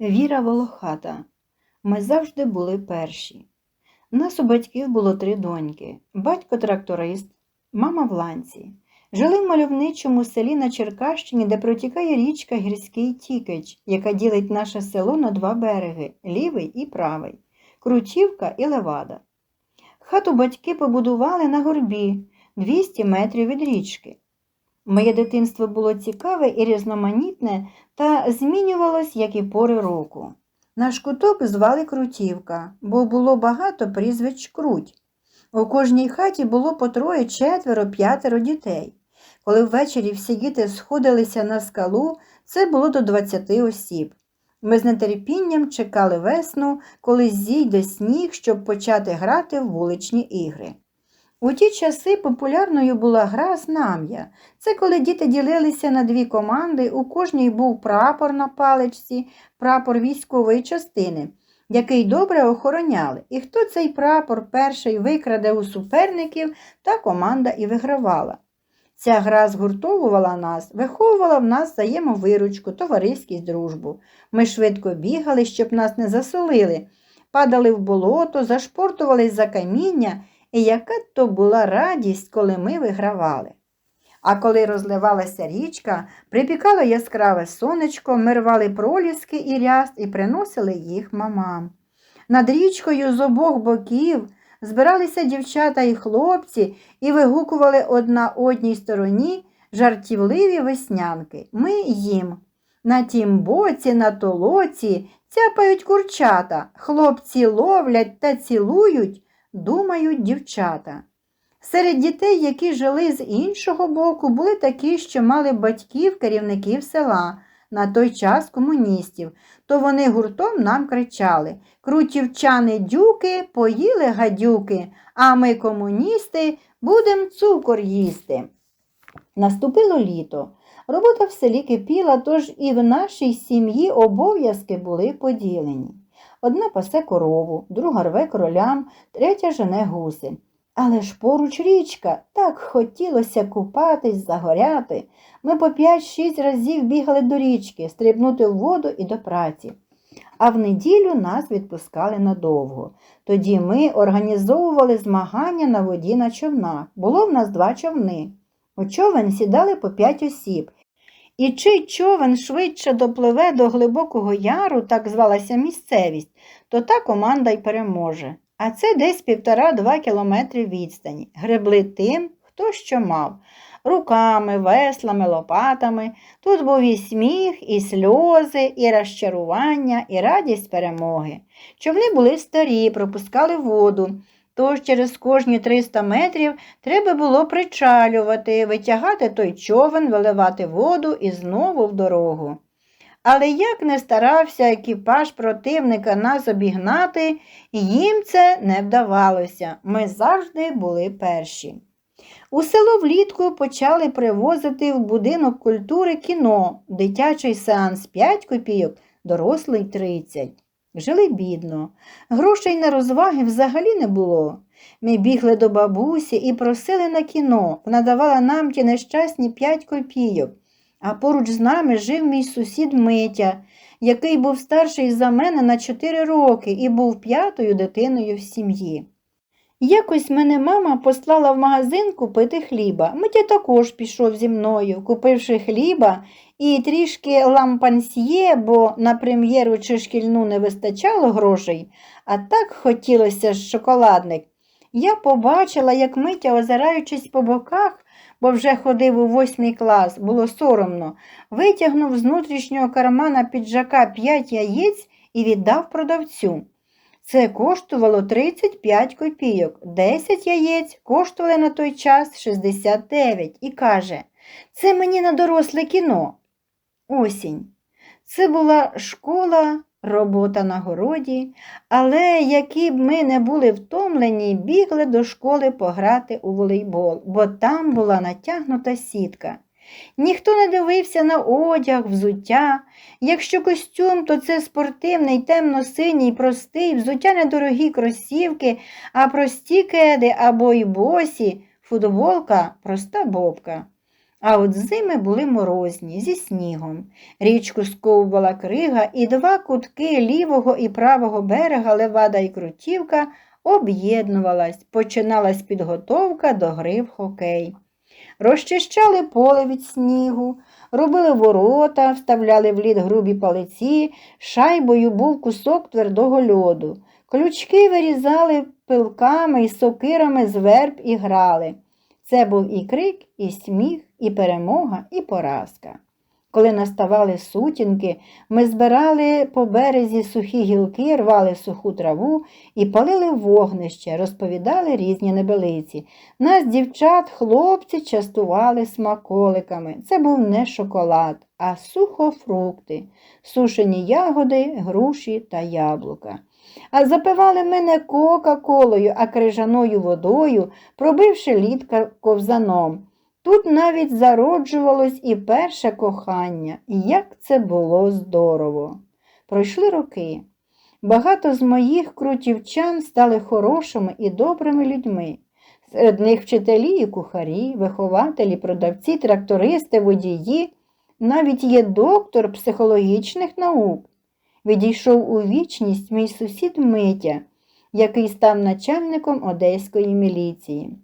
Віра Волохата. Ми завжди були перші. Нас у батьків було три доньки: батько тракторист, мама в ланці. Жили в мальовничому селі на Черкащині, де протікає річка Гірський Тікич, яка ділить наше село на два береги лівий і правий, Крутівка і Левада. Хату батьки побудували на горбі 200 метрів від річки. Моє дитинство було цікаве і різноманітне та змінювалось, як і пори року. Наш куток звали Крутівка, бо було багато прізвищ Круть. У кожній хаті було по троє, четверо, п'ятеро дітей. Коли ввечері всі діти сходилися на скалу, це було до 20 осіб. Ми з нетерпінням чекали весну, коли зійде сніг, щоб почати грати в вуличні ігри. У ті часи популярною була гра знам'я. Це коли діти ділилися на дві команди, у кожній був прапор на паличці, прапор військової частини, який добре охороняли. І хто цей прапор перший викраде у суперників, та команда і вигравала. Ця гра згуртовувала нас, виховувала в нас взаємовиручку, товариськість, дружбу. Ми швидко бігали, щоб нас не засолили, падали в болото, зашпортувались за каміння, і яка то була радість, коли ми вигравали. А коли розливалася річка, припікало яскраве сонечко, ми рвали проліски і ряст і приносили їх мамам. Над річкою з обох боків збиралися дівчата і хлопці і вигукували одна одній стороні жартівливі веснянки. Ми їм. На тім боці, на толоці цяпають курчата, хлопці ловлять та цілують, думають дівчата. Серед дітей, які жили з іншого боку, були такі, що мали батьків, керівників села, на той час комуністів, то вони гуртом нам кричали Крутівчани дюки, поїли гадюки, а ми, комуністи, будем цукор їсти. Наступило літо. Робота в селі кипіла, тож і в нашій сім'ї обов'язки були поділені. Одна пасе корову, друга рве кролям, третя жене гуси. Але ж поруч річка, так хотілося купатись, загоряти. Ми по п'ять-шість разів бігали до річки, стрибнути в воду і до праці. А в неділю нас відпускали надовго. Тоді ми організовували змагання на воді на човнах. Було в нас два човни. У човен сідали по п'ять осіб. І чий човен швидше допливе до глибокого яру, так звалася місцевість, то та команда й переможе. А це десь півтора-два кілометри відстані. Гребли тим, хто що мав. Руками, веслами, лопатами. Тут був і сміх, і сльози, і розчарування, і радість перемоги. Човни були старі, пропускали воду. Тож через кожні 300 метрів треба було причалювати, витягати той човен, виливати воду і знову в дорогу. Але як не старався екіпаж противника нас обігнати, їм це не вдавалося. Ми завжди були перші. У село влітку почали привозити в будинок культури кіно, дитячий сеанс 5 копійок, дорослий 30. Жили бідно. Грошей на розваги взагалі не було. Ми бігли до бабусі і просили на кіно, вона давала нам ті нещасні п'ять копійок. А поруч з нами жив мій сусід Митя, який був старший за мене на чотири роки і був п'ятою дитиною в сім'ї. Якось мене мама послала в магазин купити хліба. Митя також пішов зі мною, купивши хліба і трішки лампансьє, бо на прем'єру чи шкільну не вистачало грошей, а так хотілося ж шоколадник. Я побачила, як Митя, озираючись по боках, бо вже ходив у восьмий клас, було соромно, витягнув з внутрішнього кармана піджака п'ять яєць і віддав продавцю. Це коштувало 35 копійок, 10 яєць коштували на той час 69 і каже, це мені на доросле кіно. Осінь. Це була школа, робота на городі, але які б ми не були втомлені, бігли до школи пограти у волейбол, бо там була натягнута сітка. Ніхто не дивився на одяг, взуття. Якщо костюм, то це спортивний, темно-синій, простий, взуття недорогі кросівки, а прості кеди або й босі, футболка проста бобка. А от зими були морозні, зі снігом. Річку сковувала крига, і два кутки лівого і правого берега Левада і Крутівка об'єднувалась, починалась підготовка до гри в хокей. Розчищали поле від снігу, робили ворота, вставляли в лід грубі палиці, шайбою був кусок твердого льоду. Ключки вирізали пилками і сокирами з верб і грали. Це був і крик, і сміх, і перемога, і поразка. Коли наставали сутінки, ми збирали по березі сухі гілки, рвали суху траву і палили вогнище, розповідали різні небелиці. Нас, дівчат, хлопці частували смаколиками. Це був не шоколад, а сухофрукти, сушені ягоди, груші та яблука. А запивали мене кока-колою, а крижаною водою, пробивши лід ковзаном. Тут навіть зароджувалось і перше кохання, і як це було здорово. Пройшли роки. Багато з моїх крутівчан стали хорошими і добрими людьми. Серед них вчителі і кухарі, вихователі, продавці, трактористи, водії, навіть є доктор психологічних наук. Відійшов у вічність мій сусід Митя, який став начальником одеської міліції.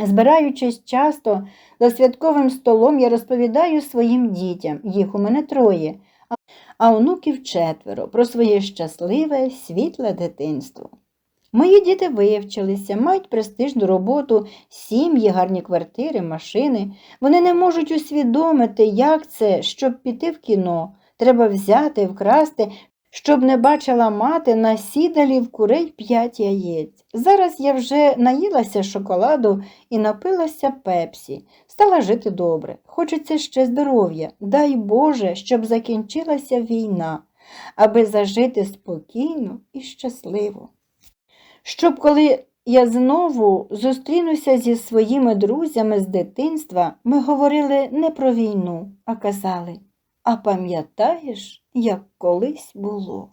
Збираючись часто за святковим столом, я розповідаю своїм дітям, їх у мене троє, а- онуків четверо, про своє щасливе, світле дитинство. Мої діти вивчилися, мають престижну роботу, сім'ї, гарні квартири, машини. Вони не можуть усвідомити, як це, щоб піти в кіно. Треба взяти, вкрасти, щоб не бачила мати насідалі в курей п'ять яєць. Зараз я вже наїлася шоколаду і напилася пепсі, стала жити добре. Хочеться ще здоров'я. Дай Боже, щоб закінчилася війна, аби зажити спокійно і щасливо. Щоб коли я знову зустрінуся зі своїми друзями з дитинства, ми говорили не про війну, а казали, а пам'ятаєш, як колись було?